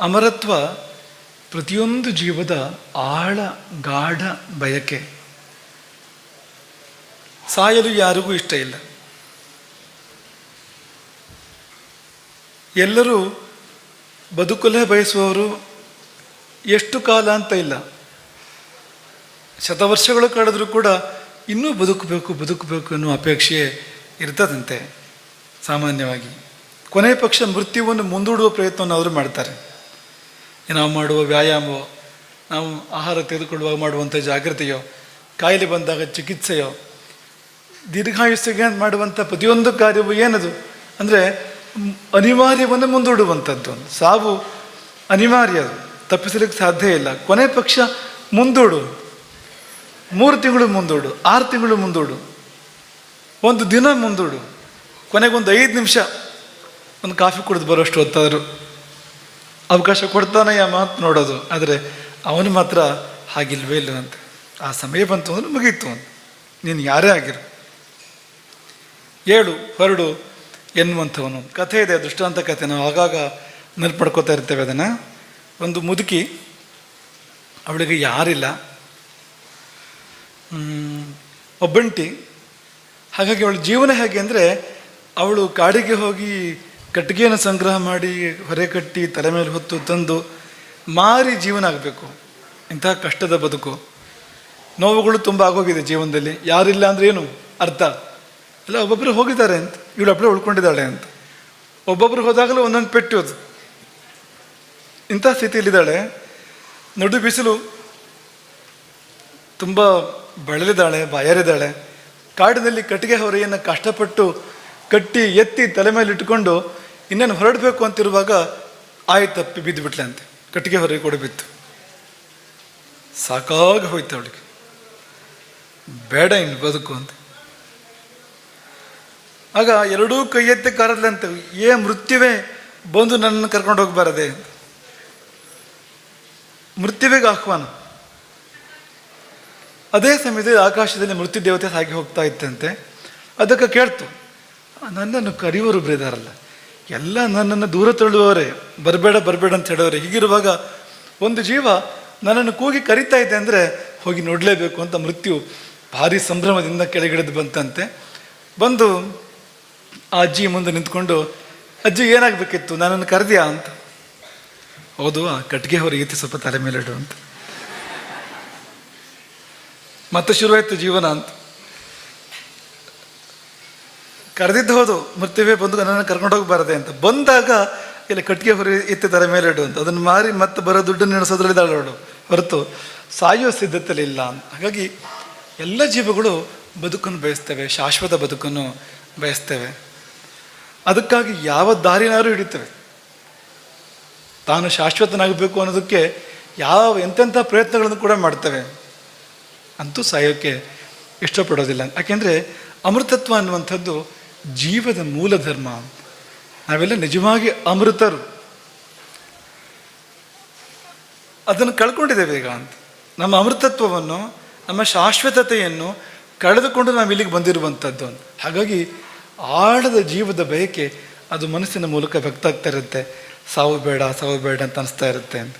ಅಮರತ್ವ ಪ್ರತಿಯೊಂದು ಜೀವದ ಆಳ, ಗಾಢ ಬಯಕೆ. ಸಾಯಲು ಯಾರಿಗೂ ಇಷ್ಟ ಇಲ್ಲ. ಎಲ್ಲರೂ ಬದುಕಲೇ ಬಯಸುವವರು ಎಷ್ಟು ಕಾಲ ಅಂತ ಇಲ್ಲ. ಶತವರ್ಷಗಳು ಕಳೆದರೂ ಕೂಡ ಇನ್ನೂ ಬದುಕಬೇಕು ಬದುಕಬೇಕು ಅನ್ನೋ ಅಪೇಕ್ಷೆ ಇರ್ತದಂತೆ, ಸಾಮಾನ್ಯವಾಗಿ. ಕೊನೆ ಪಕ್ಷ ಮೃತ್ಯುವನ್ನು ಮುಂದೂಡುವ ಪ್ರಯತ್ನವನ್ನು ಅವರು ಮಾಡ್ತಾರೆ. ನಾವು ಮಾಡುವ ವ್ಯಾಯಾಮವೋ, ನಾವು ಆಹಾರ ತೆಗೆದುಕೊಳ್ಳುವಾಗ ಮಾಡುವಂಥ ಜಾಗೃತಿಯೋ ಕಾಯಿಲೆ ಬಂದಾಗ ಚಿಕಿತ್ಸೆಯೋ ದೀರ್ಘಾಯುಷ್ಯಗೆ ಮಾಡುವಂಥ ಪ್ರತಿಯೊಂದು ಕಾರ್ಯವು ಏನದು? ಅಂದರೆ ಅನಿವಾರ್ಯವನ್ನು ಮುಂದೂಡುವಂಥದ್ದು. ಸಾವು ಅನಿವಾರ್ಯ ಅದು ತಪ್ಪಿಸಲಿಕ್ಕೆ ಸಾಧ್ಯ ಇಲ್ಲ. ಕೊನೆ ಪಕ್ಷ ಮುಂದೂಡು. ಮೂರು ತಿಂಗಳು ಮುಂದೂಡು, ಆರು ತಿಂಗಳು ಮುಂದೂಡು. ಒಂದು ದಿನ ಮುಂದೂಡು. ಕೊನೆಗೊಂದು ಐದು ನಿಮಿಷ ಒಂದು ಕಾಫಿ ಕುಡಿದು ಬರೋಷ್ಟು ಹೊತ್ತಾದರು. ಅವಕಾಶ ಕೊಡ್ತಾನೆ ಯಾ ಮಾತು ನೋಡೋದು. ಆದರೆ ಅವನು ಮಾತ್ರ ಹಾಗಿಲ್ವೇ ಇಲ್ಲ ಅಂತ ಆ ಸಮಯ ಬಂತು ಅಂದ್ರೆ ಮುಗೀತು ಅಂತ. ನೀನು ಯಾರೇ ಆಗಿರು. ಏಳು, ಹೊರಡು ಎನ್ನುವಂಥವನು. ಕಥೆ ಇದೆ, ದೃಷ್ಟಾಂತ ಕಥೆ. ನಾವು ಆಗಾಗ ನೆನಪು ಮಾಡ್ಕೋತಾ ಇರ್ತೇವೆ ಅದನ್ನು. ಒಂದು ಮುದುಕಿ, ಅವಳಿಗೆ ಯಾರಿಲ್ಲ. ಒಬ್ಬಂಟಿ. ಹಾಗಾಗಿ ಅವಳ ಜೀವನ ಹೇಗೆ ಅಂದರೆ, ಅವಳು ಕಾಡಿಗೆ ಹೋಗಿ ಕಟ್ಟಿಗೆಯನ್ನು ಸಂಗ್ರಹ ಮಾಡಿ ಹೊರೆ ಕಟ್ಟಿ ತಲೆ ಮೇಲೆ ಹೊತ್ತು ತಂದು ಮಾರಿ ಜೀವನ ಆಗಬೇಕು. ಇಂತಹ ಕಷ್ಟದ ಬದುಕು. ನೋವುಗಳು ತುಂಬ ಆಗೋಗಿದೆ ಜೀವನದಲ್ಲಿ. ಯಾರಿಲ್ಲ ಅಂದರೆ ಏನು ಅರ್ಥ? ಅಲ್ಲ ಒಬ್ಬೊಬ್ಬರು ಹೋಗಿದ್ದಾರೆ ಅಂತ. ಇವಳು ಅಪ್ಪಳೆ ಉಳ್ಕೊಂಡಿದ್ದಾಳೆ ಅಂತ. ಒಬ್ಬೊಬ್ಬರು ಹೋದಾಗಲೂ ಒಂದೊಂದು ಪೆಟ್ಟು ಅದು. ಇಂಥ ಸ್ಥಿತಿಯಲ್ಲಿದ್ದಾಳೆ. ನಡು ಬಿಸಿಲು ತುಂಬ ಬಳಲಿದ್ದಾಳೆ, ಬಾಯಾರಿದ್ದಾಳೆ. ಕಾಡಿನಲ್ಲಿ ಕಟ್ಟಿಗೆ ಹೊರೆಯನ್ನು ಕಷ್ಟಪಟ್ಟು ಕಟ್ಟಿ ಎತ್ತಿ ತಲೆ ಮೇಲೆ ಇಟ್ಟುಕೊಂಡು ಇನ್ನೇನು ಹೊರಡಬೇಕು ಅಂತಿರುವಾಗ ಆಯ್ ತಪ್ಪಿ ಬಿದ್ದು ಬಿಟ್ಲೆ ಅಂತೆ. ಕಟ್ಟಿಗೆ ಹೊರಗೆ ಕೊಡು ಬಿತ್ತು. ಸಾಕಾಗಿ ಹೋಯ್ತು ಅವಳಿಗೆ. ಬೇಡ ಇನ್ನು ಬದುಕು ಅಂತ. ಆಗ ಎರಡೂ ಕೈ ಎತ್ತಿ ಕಾರದ್ಲಂತೆ ಏ ಮೃತ್ಯುವೇ, ಬಂದು ನನ್ನನ್ನು ಕರ್ಕೊಂಡು ಹೋಗ್ಬಾರದೆ ಮೃತ್ಯುವೇ ಮೃತ್ಯುವಿಗೆ ಆಹ್ವಾನ. ಅದೇ ಸಮಯದಲ್ಲಿ ಆಕಾಶದಲ್ಲಿ ಮೃತ್ಯು ದೇವತೆ ಸಾಗಿ ಹೋಗ್ತಾ ಇತ್ತಂತೆ. ಅದಕ್ಕೆ ಕೇಳ್ತು ನನ್ನನ್ನು ಕರಿಯುವರು ಬ್ರೇದಾರಲ್ಲ. ಎಲ್ಲ ನನ್ನನ್ನು ದೂರ ತಳ್ಳುವವರೇ. ಬರಬೇಡ ಬರಬೇಡ ಅಂತ ಹೇಳೋರೆ. ಹೀಗಿರುವಾಗ ಒಂದು ಜೀವ ನನ್ನನ್ನು ಕೂಗಿ ಕರಿತಾ ಇದೆ ಅಂದರೆ ಹೋಗಿ ನೋಡಲೇಬೇಕು ಅಂತ ಮೃತ್ಯು ಭಾರಿ ಸಂಭ್ರಮದಿಂದ ಕೆಳಗಿಳಿದು ಬಂತಂತೆ. ಬಂದು ಆ ಅಜ್ಜಿ ಮುಂದೆ ನಿಂತ್ಕೊಂಡು, ಅಜ್ಜಿ, ಏನಾಗಬೇಕಿತ್ತು? ನನ್ನನ್ನು ಕರೆದ್ಯಾ? ಅಂತ. ಹೌದು, ಆ ಕಟ್ಟಿಗೆ ಈತಿ ಸ್ವಲ್ಪ ತಲೆ ಮೇಲೆ ಅಂತ. ಮತ್ತೆ ಶುರುವಾಯಿತು ಜೀವನ ಅಂತ. ಕರೆದಿದ್ದು ಹೌದು, ಮೃತ್ಯುವೇ ಬಂದು ನನ್ನನ್ನು ಕರ್ಕೊಂಡು ಹೋಗಬಾರದೆ ಅಂತ. ಬಂದಾಗ ಇಲ್ಲಿ ಕಟ್ಟಿಗೆ ಹೊರ ಎತ್ತಿದ್ದಾರೆ ಇಡು ಅಂತ. ಅದನ್ನು ಮಾರಿ ಮತ್ತೆ ಬರೋ ದುಡ್ಡನ್ನು ಅವಳು ಹೊರತು ಸಾಯೋ ಸಿದ್ಧತೆಯಲ್ಲಿ ಇಲ್ಲ ಅಂತ. ಹಾಗಾಗಿ ಎಲ್ಲ ಜೀವಗಳು ಬದುಕನ್ನು ಬಯಸ್ತೇವೆ, ಶಾಶ್ವತ ಬದುಕನ್ನು ಬಯಸ್ತೇವೆ. ಅದಕ್ಕಾಗಿ ಯಾವ ದಾರಿನಾರು ಹಿಡಿತೇವೆ. ತಾನು ಶಾಶ್ವತನಾಗಬೇಕು ಅನ್ನೋದಕ್ಕೆ ಯಾವ ಎಂತೆಂಥ ಪ್ರಯತ್ನಗಳನ್ನು ಕೂಡ ಮಾಡ್ತೇವೆ. ಅಂತೂ ಸಾಯೋಕ್ಕೆ ಇಷ್ಟಪಡೋದಿಲ್ಲ. ಯಾಕೆಂದರೆ ಅಮೃತತ್ವ ಅನ್ನುವಂಥದ್ದು ಜೀವದ ಮೂಲ ಧರ್ಮ ನಾವೆಲ್ಲ ನಿಜವಾಗಿ ಅಮೃತರು. ಅದನ್ನು ಕಳ್ಕೊಂಡಿದ್ದೇವೆ ಈಗ ಅಂತ. ನಮ್ಮ ಅಮೃತತ್ವವನ್ನು, ನಮ್ಮ ಶಾಶ್ವತತೆಯನ್ನು ಕಳೆದುಕೊಂಡು ನಾವು ಇಲ್ಲಿಗೆ ಬಂದಿರುವಂಥದ್ದು ಅಂತ. ಹಾಗಾಗಿ ಆಳದ ಜೀವದ ಬಯಕೆ ಅದು ಮನಸ್ಸಿನ ಮೂಲಕ ವ್ಯಕ್ತ ಆಗ್ತಾ ಇರುತ್ತೆ. ಸಾವು ಬೇಡ ಸಾವು ಬೇಡ ಅಂತ ಅನಿಸ್ತಾ ಇರುತ್ತೆ ಅಂತ.